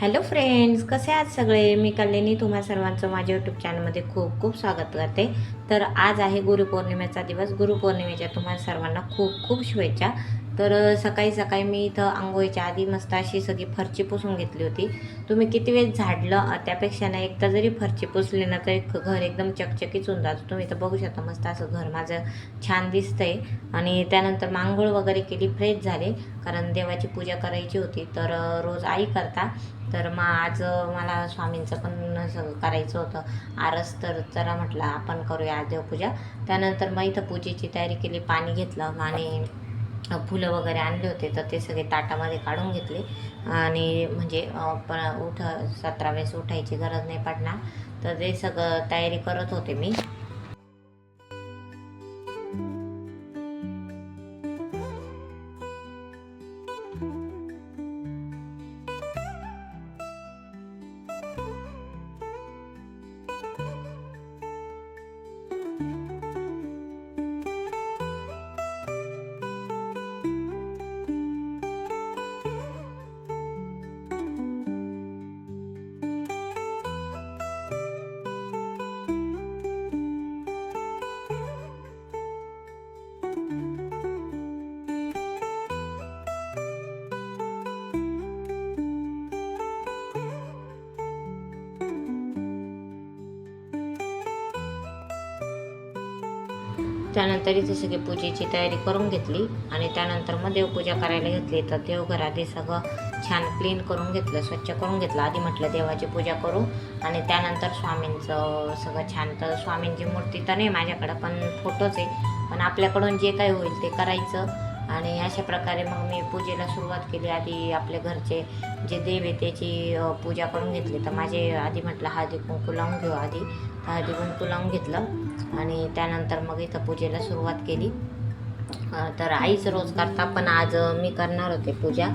Hello friends कसे आहात सगळे? मी कल्याणी तुम्हा सर्वांचं माझ्या यूट्यूब चॅनलमध्ये खूप खूप स्वागत करते. तर आज आहे गुरुपौर्णिमेचा दिवस. गुरुपौर्णिमेच्या तुम्हाला सर्वांना खूप खूप शुभेच्छा. तर सकाळी सकाळी मी इथं आंघोळीच्या आधी मस्त अशी सगळी फरची पुसून घेतली होती. तुम्ही किती वेळ झाडलं? त्यापेक्षा ना एकदा जरी फरची पुसली ना तर एक घर एकदम चकचकीच होऊन जातो. तुम्ही तर बघू शकता मस्त असं घर माझं छान दिसतंय. आणि त्यानंतर मांगोळ वगैरे केली फ्रेश झाले. कारण देवाची पूजा करायची होती. तर रोज आई करता. तर मग आज मला स्वामींचं पण सगळं करायचं होतं. आरस तर चला म्हटलं आपण करूया आज देवपूजा. त्यानंतर मग इथं पूजेची तयारी केली पाणी घेतलं. आणि फुलं वगैरे आणले होते तर ते सगळे ताटामध्ये काढून घेतले. आणि म्हणजे प उठ सतरा वेळेस उठायची गरज नाही पडणार. तर ते सगळं तयारी करत होते मी. त्यानंतर इथे सगळी पूजेची तयारी करून घेतली आणि त्यानंतर मग देवपूजा करायला घेतली. तर देवघर आधी सगळं छान क्लीन करून घेतलं स्वच्छ करून घेतलं. आधी म्हटलं देवाची पूजा करू आणि त्यानंतर स्वामींचं सगळं छान. तर स्वामींची मूर्ती तर नाही माझ्याकडं पण फोटोच आहे. पण आपल्याकडून जे काही होईल ते करायचं आणि अशा प्रकारे मग मी पूजेला सुरुवात केली. आधी आपल्या घरचे जे देव आहे त्याची पूजा करून घेतली. तर माझे आधी म्हटलं हळदी कुंकू लावून घेऊ आधी. तर हळदी कुंकू लावून घेतलं. आणि त्यानंतर मग इथं पूजेला सुरुवात केली. तर आईच रोज करता पण आज मी करणार होते पूजा.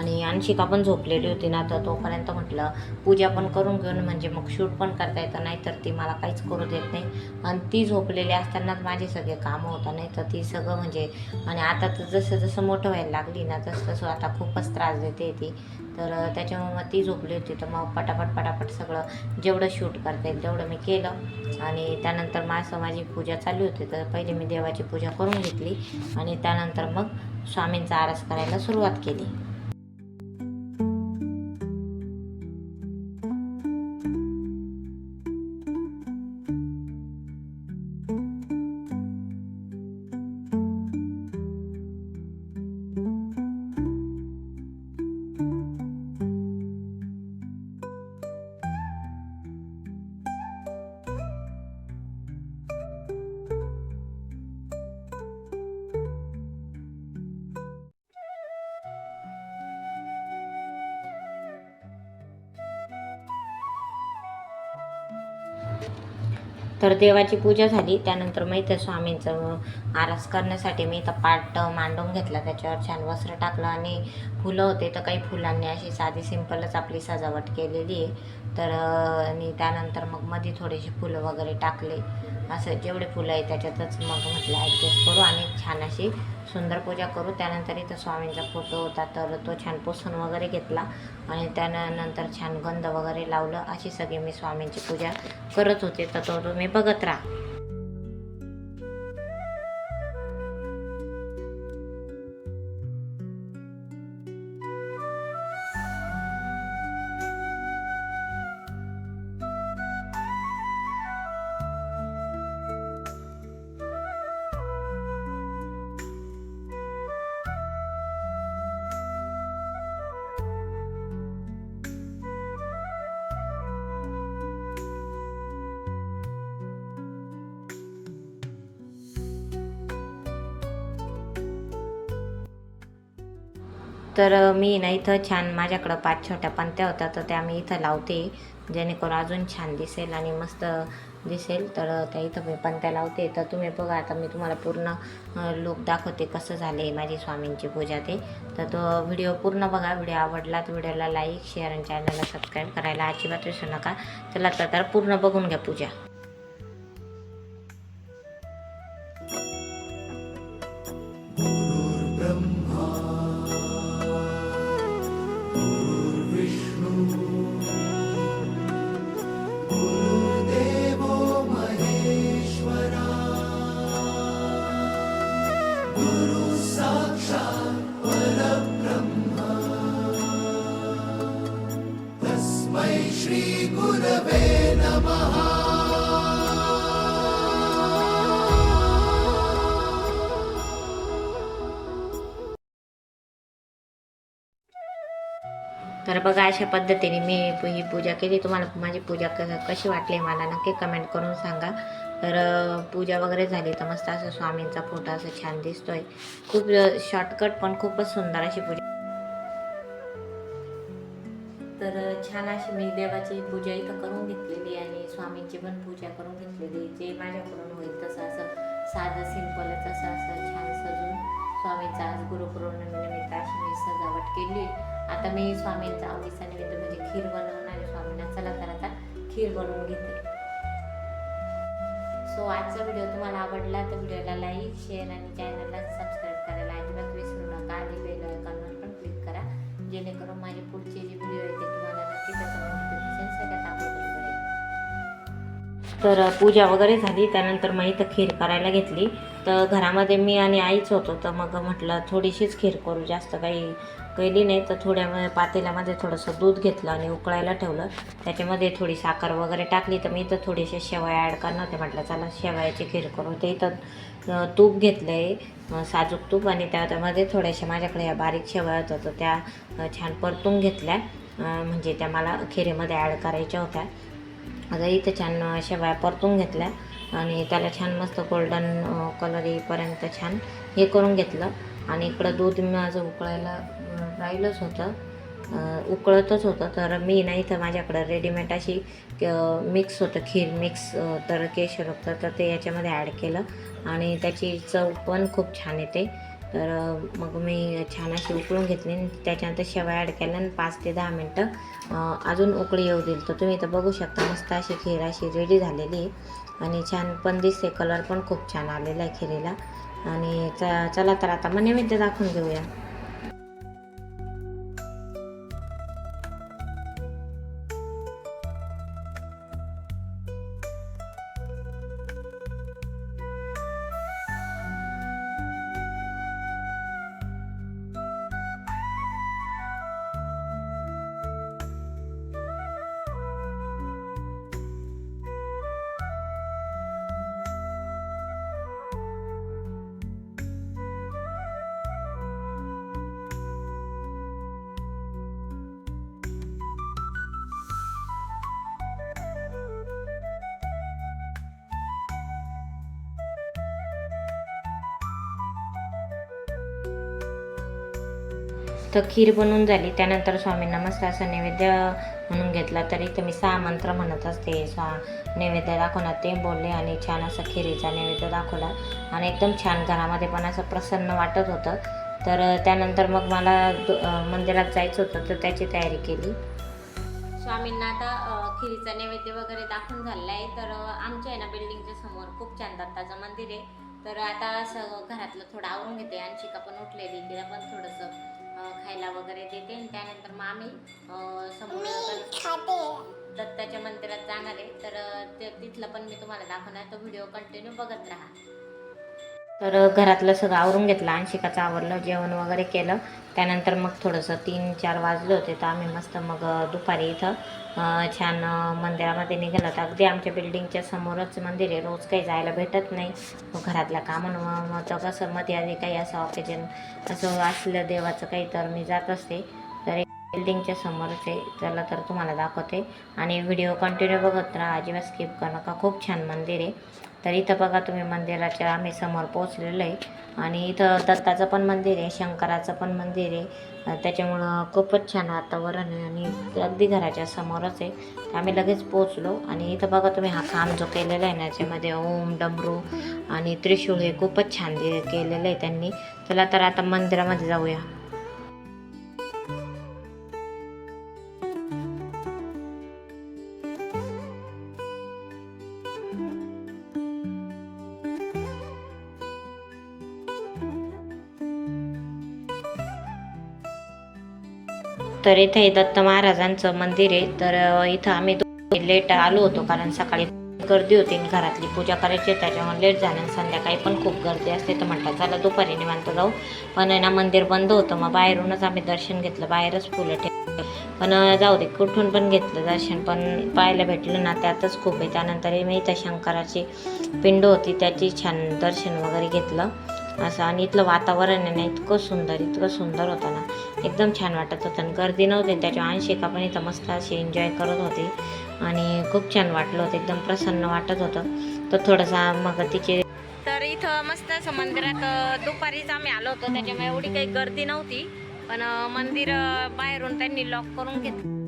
आणि अंशिका पण झोपलेली होती ना तर तोपर्यंत म्हटलं पूजा पण करून घेऊन म्हणजे मग शूट पण करता येतं नाही तर ती मला काहीच करू देत नाही. आणि ती झोपलेली असतानाच माझे सगळे कामं होतं नाही तर ती सगळं म्हणजे आणि आता तर जसं जसं मोठं व्हायला लागली ना तसं तसं आता खूपच त्रास देते ती. तर त्याच्यामुळं त्याच्यामुळे मग ती झोपली होती तर मग पटापट पटापट सगळं जेवढं शूट करता येईल तेवढं मी केलं. आणि त्यानंतर माझं माझी पूजा चालू होती तर पहिले मी देवाची पूजा करून घेतली. आणि त्यानंतर मग स्वामींचा आरस करायला सुरुवात केली. तर देवाची पूजा झाली. त्यानंतर मग इथं स्वामींचं आरस करण्यासाठी मी इथं पाट मांडून घेतला. त्याच्यावर छान वस्त्र टाकलं आणि फुलं होते तर काही फुलांनी अशी साधी सिंपलच आपली सजावट केलेली आहे. तर आणि त्यानंतर मग मध्ये थोडेसे फुलं वगैरे टाकले. असं जेवढे फुलं आहे त्याच्यातच मग म्हटलं ॲडजस्ट करू आणि छान अशी सुंदर पूजा करू. त्यानंतर इथं स्वामींचा फोटो होता. तर तो छान पुसून वगैरे घेतला आणि त्यानंतर छान गंध वगैरे लावलं. अशी सगळी मी स्वामींची पूजा करत होते. तर तो तुम्ही बघत राहा. तर मी ना इथं छान माझ्याकडं पाच छोट्या पंत्या होत्या तर त्या मी इथं लावते. जेणेकरून अजून छान दिसेल आणि मस्त दिसेल. तर त्या इथं मी पंत्या लावते. तर तुम्ही बघा आता मी तुम्हाला पूर्ण लुक दाखवते कसं झाले माझी स्वामींची पूजा ते. तर तो व्हिडिओ पूर्ण बघा. व्हिडिओ आवडला तर व्हिडिओला लाईक शेअर आणि चॅनलला सबस्क्राईब करायला अजिबात विसरू नका. चला तर तर पूर्ण बघून घ्या पूजा. गुरवे नमः। तर बघा अशा पद्धतीने मी ही पूजा केली. तुम्हाला माझी पूजा कशी वाटली मला नक्की कमेंट करून सांगा. तर पूजा वगैरे झाली तर मस्त असं स्वामींचा फोटो असं छान दिसतोय. खूप शॉर्टकट पण खूपच सुंदर अशी पूजा तर छान अशी मी देवाची पूजा इथं करून घेतलेली आणि स्वामींची पण पूजा करून घेतलेली. जे माझ्याकडून होईल तसं असं साधं सिंपलच असं असं छान सजून स्वामींचा आज गुरुपौर्णिमेनिमित्त अशी मी सजावट केली. आता मी स्वामींचा आवडीचा निमित्त म्हणजे खीर बनवणार आणि स्वामींना चला तर आता खीर बनवून घेते. सो आजचा व्हिडिओ तुम्हाला आवडला तर व्हिडिओला लाईक शेअर आणि चॅनलला सबस्क्राईब करायला अजिबात विसरू नका. आणि बेल आयकॉनवर पण क्लिक करा. जेणेकरून माझे पुढचे जे तर पूजा वगैरे झाली त्यानंतर मग इथं खीर करायला घेतली. तर घरामध्ये मी आणि आईच होतो तर मग म्हटलं थोडीशीच खीर करू जास्त काही केली नाही. तर थोड्या पातेल्यामध्ये थोडंसं दूध घेतलं आणि उकळायला ठेवलं. त्याच्यामध्ये थोडी साखर वगैरे टाकली तर मी इथं थोडेसे शेवया ॲड करणार होते. म्हटलं चला शेवयाची खीर करू. ते इथं तूप घेतलं आहे साजूक तूप आणि त्यामध्ये थोड्याशा माझ्याकडे या बारीक शेवया होत्या तर त्या छान परतून घेतल्या. म्हणजे त्या मला खिरेमध्ये ॲड करायच्या होत्या. आता इथं छान शेवया परतून घेतल्या. आणि त्याला छान मस्त गोल्डन कलर येईपर्यंत छान हे करून घेतलं. आणि इकडं दूध माझं उकळायला राहिलंच होतं. उकळतच होतं. तर मी नाही तर माझ्याकडं रेडीमेड अशी मिक्स होतं. खीर मिक्स तर केशर होतं. तर ते याच्यामध्ये ॲड केलं. आणि त्याची चव पण खूप छान येते. तर मग मी छान अशी उकळून घेतली आणि त्याच्यानंतर शेवया ॲड केल्या आणि पाच ते दहा मिनटं अजून उकळी येऊ दिली. तर तुम्ही इथं बघू शकता मस्त अशी खीर अशी रेडी झालेली आहे. आणि छान पण दिसते कलर पण खूप छान आलेला आहे खिरीला. आणि च चला तर आता मग नैवेद्य दाखवून घेऊया. तर खीर बनवून झाली. त्यानंतर स्वामींना मस्त असं नैवेद्य म्हणून घेतला तरी तर मी सहा मंत्र म्हणत असते. सहा नैवेद्य दाखवणार ते बोलले आणि छान असं खिरीचा नैवेद्य दाखवला. आणि एकदम छान घरामध्ये पण असं प्रसन्न वाटत होतं. तर त्यानंतर मग मला मंदिरात जायचं होतं तर त्याची तयारी केली. स्वामींना आता खिरीचा नैवेद्य वगैरे दाखवून झालेला आहे. तर आमच्या आहे ना बिल्डिंगच्या समोर खूप छान दत्ताचं मंदिर आहे. तर आता असं घरातलं थोडं आवरून घेते. अंशिका पण उठलेली तिला पण थोडंसं खायला वगैरे देते. आणि त्यानंतर मग आम्ही समोर दत्त- दत्ताच्या मंदिरात जाणार आहे. तर ते तिथलं पण मी तुम्हाला दाखवणार. तो व्हिडिओ कंटिन्यू बघत राहा. तर घरातलं सगळं आवरून घेतलं. अंशिकाचं आवरलं जेवण वगैरे केलं. त्यानंतर मग थोडंसं तीन चार वाजले होते तर आम्ही मस्त मग दुपारी इथं छान मंदिरामध्ये निघालं. तर अगदी आमच्या बिल्डिंगच्या समोरच मंदिर आहे. रोज काही जायला भेटत नाही. घरातल्या कामांमुळं कसं मध्ये आधी काही असं ऑकेजन असं असलं देवाचं काही तर मी जात असते. तर बिल्डिंगच्या समोरच आहे त्याला तर तुम्हाला दाखवते. आणि व्हिडिओ कंटिन्यू बघत राहा अजिबात स्किप करू नका. खूप छान मंदिर आहे. तर इथं बघा तुम्ही मंदिराच्या आम्ही समोर पोचलेलो आहे. आणि इथं दत्ताचं पण मंदिर आहे शंकराचं पण मंदिर आहे. त्याच्यामुळं खूपच छान वातावरण आहे आणि अगदी घराच्या समोरच आहे. आम्ही लगेच पोचलो आणि इथं बघा तुम्ही हा काम जो केलेला आहे ना याच्यामध्ये ओम डमरू आणि त्रिशूळ हे खूपच छान दि केलेलं आहे त्यांनी. चला तर आता मंदिरामध्ये जाऊया. तर इथे दत्त महाराजांचं मंदिर आहे. तर इथं आम्ही लेट आलो होतो कारण सकाळी गर्दी होती आणि घरातली पूजा करायची त्याच्यामुळे लेट झालं आणि संध्याकाळी पण खूप गर्दी असते. तर म्हटलं चला दुपारी निवांत जाऊ. पण ना मंदिर बंद होतं मग बाहेरूनच आम्ही दर्शन घेतलं. बाहेरच फुलं ठेवले. पण जाऊ दे कुठून पण घेतलं दर्शन. पण पाहायला भेटलं ना त्यातच खूप आहे. त्यानंतर मी इथं शंकराची पिंड होती त्याची छान दर्शन वगैरे घेतलं. असं. आणि इथलं वातावरण आहे ना इतकं सुंदर इतकं सुंदर होतं ना. एकदम छान वाटत होतं. आणि गर्दी नव्हती त्याच्या अंशिका पण इथं मस्त अशी एन्जॉय करत होती. आणि खूप छान वाटलं होतं एकदम प्रसन्न वाटत होतं. तर थोडासा मग तिचे तर इथं मस्त असं मंदिरात दुपारीच आम्ही आलो होतो. त्याच्यामुळे एवढी काही गर्दी नव्हती. पण मंदिर बाहेरून त्यांनी लॉक करून घेतलं.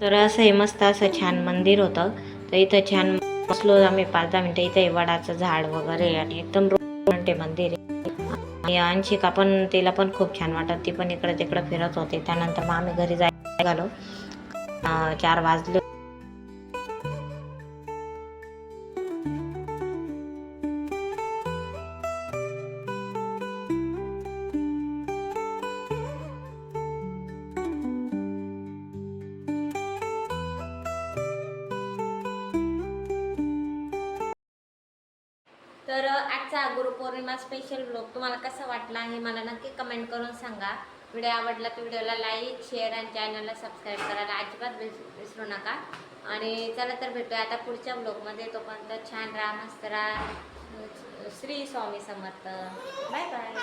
तर असं हे मस्त असं छान मंदिर होतं. तर इथं छान बसलो आम्ही पाच दहा मिनटं. इथे वडाचं झाड वगैरे आणि एकदम रोमँटिक मंदिर आहे. आणि अंशिका पण तिला पण खूप छान वाटत. ती पण इकडे तिकडे फिरत होते. त्यानंतर मग आम्ही घरी जायला निघालो. चार वाजले. तर आजचा गुरुपौर्णिमा स्पेशल ब्लॉग तुम्हाला कसा वाटला हे मला नक्की कमेंट करून सांगा. व्हिडिओ आवडला तर व्हिडिओला लाईक शेअर आणि चॅनलला सबस्क्राईब करायला अजिबात विस- विसरू नका. आणि चला तर भेटूया आता पुढच्या ब्लॉगमध्ये तोपर्यंत छान राहा मस्त राहा. श्री स्वामी समर्थ. Bye bye